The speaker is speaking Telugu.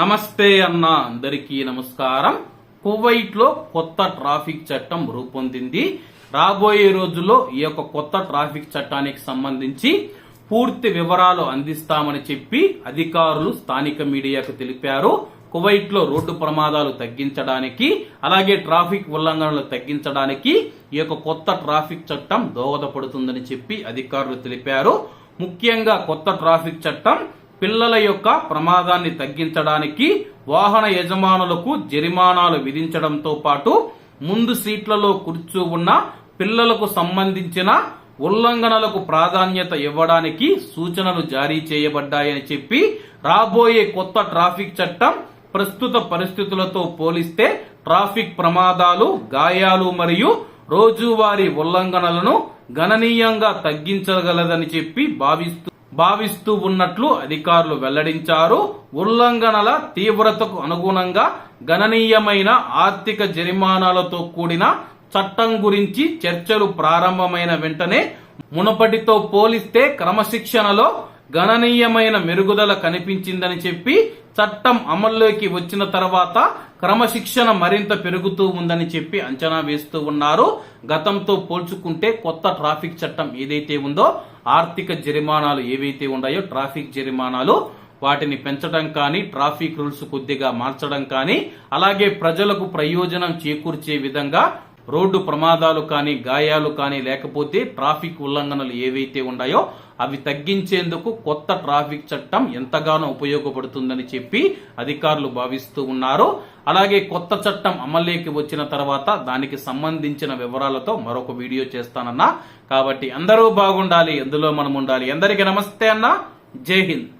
నమస్తే అన్న అందరికీ నమస్కారం. కువైట్లో కొత్త ట్రాఫిక్ చట్టం రూపొందింది. రాబోయే రోజుల్లో ఈ యొక్క కొత్త ట్రాఫిక్ చట్టానికి సంబంధించి పూర్తి వివరాలు అందిస్తామని చెప్పి అధికారులు స్థానిక మీడియాకు తెలిపారు. కువైట్లో రోడ్డు ప్రమాదాలు తగ్గించడానికి అలాగే ట్రాఫిక్ ఉల్లంఘనలు తగ్గించడానికి ఈ యొక్క కొత్త ట్రాఫిక్ చట్టం దోహదపడుతుందని చెప్పి అధికారులు తెలిపారు. ముఖ్యంగా కొత్త ట్రాఫిక్ చట్టం పిల్లల యొక్క ప్రమాదాన్ని తగ్గించడానికి వాహన యజమానులకు జరిమానాలు విధించడంతో పాటు ముందు సీట్లలో కూర్చో ఉన్న పిల్లలకు సంబంధించిన ఉల్లంఘనలకు ప్రాధాన్యత ఇవ్వడానికి సూచనలు జారీ చేయబడ్డాయని చెప్పి రాబోయే కొత్త ట్రాఫిక్ చట్టం ప్రస్తుత పరిస్థితులతో పోలిస్తే ట్రాఫిక్ ప్రమాదాలు గాయాలు మరియు రోజువారీ ఉల్లంఘనలను గణనీయంగా తగ్గించగలదని చెప్పి భావిస్తూ భావిస్తూ ఉన్నట్లు అధికారులు వెల్లడించారు. ఉల్లంఘనల తీవ్రతకు అనుగుణంగా గణనీయమైన ఆర్థిక జరిమానాలతో కూడిన చట్టం గురించి చర్చలు ప్రారంభమైన వెంటనే మునపటితో పోలిస్తే క్రమశిక్షణలో గణనీయమైన మెరుగుదల కనిపించిందని చెప్పి చట్టం అమల్లోకి వచ్చిన తర్వాత క్రమశిక్షణ మరింత పెరుగుతూ ఉందని చెప్పి అంచనా వేస్తూ ఉన్నారు. గతంతో పోల్చుకుంటే కొత్త ట్రాఫిక్ చట్టం ఏదైతే ఉందో ఆర్థిక జరిమానాలు ఏవైతే ఉన్నాయో ట్రాఫిక్ జరిమానాలు వాటిని పెంచడం కానీ ట్రాఫిక్ రూల్స్ కొద్దిగా మార్చడం కానీ అలాగే ప్రజలకు ప్రయోజనం చేకూర్చే విధంగా రోడ్డు ప్రమాదాలు కానీ గాయాలు కానీ లేకపోతే ట్రాఫిక్ ఉల్లంఘనలు ఏవైతే ఉన్నాయో అవి తగ్గించేందుకు కొత్త ట్రాఫిక్ చట్టం ఎంతగానో ఉపయోగపడుతుందని చెప్పి అధికారులు భావిస్తూ ఉన్నారు. అలాగే కొత్త చట్టం అమల్లోకి వచ్చిన తర్వాత దానికి సంబంధించిన వివరాలతో మరొక వీడియో చేస్తానన్నా. కాబట్టి అందరూ బాగుండాలి ఎందులో మనం ఉండాలి. అందరికీ నమస్తే అన్న. జై హింద్.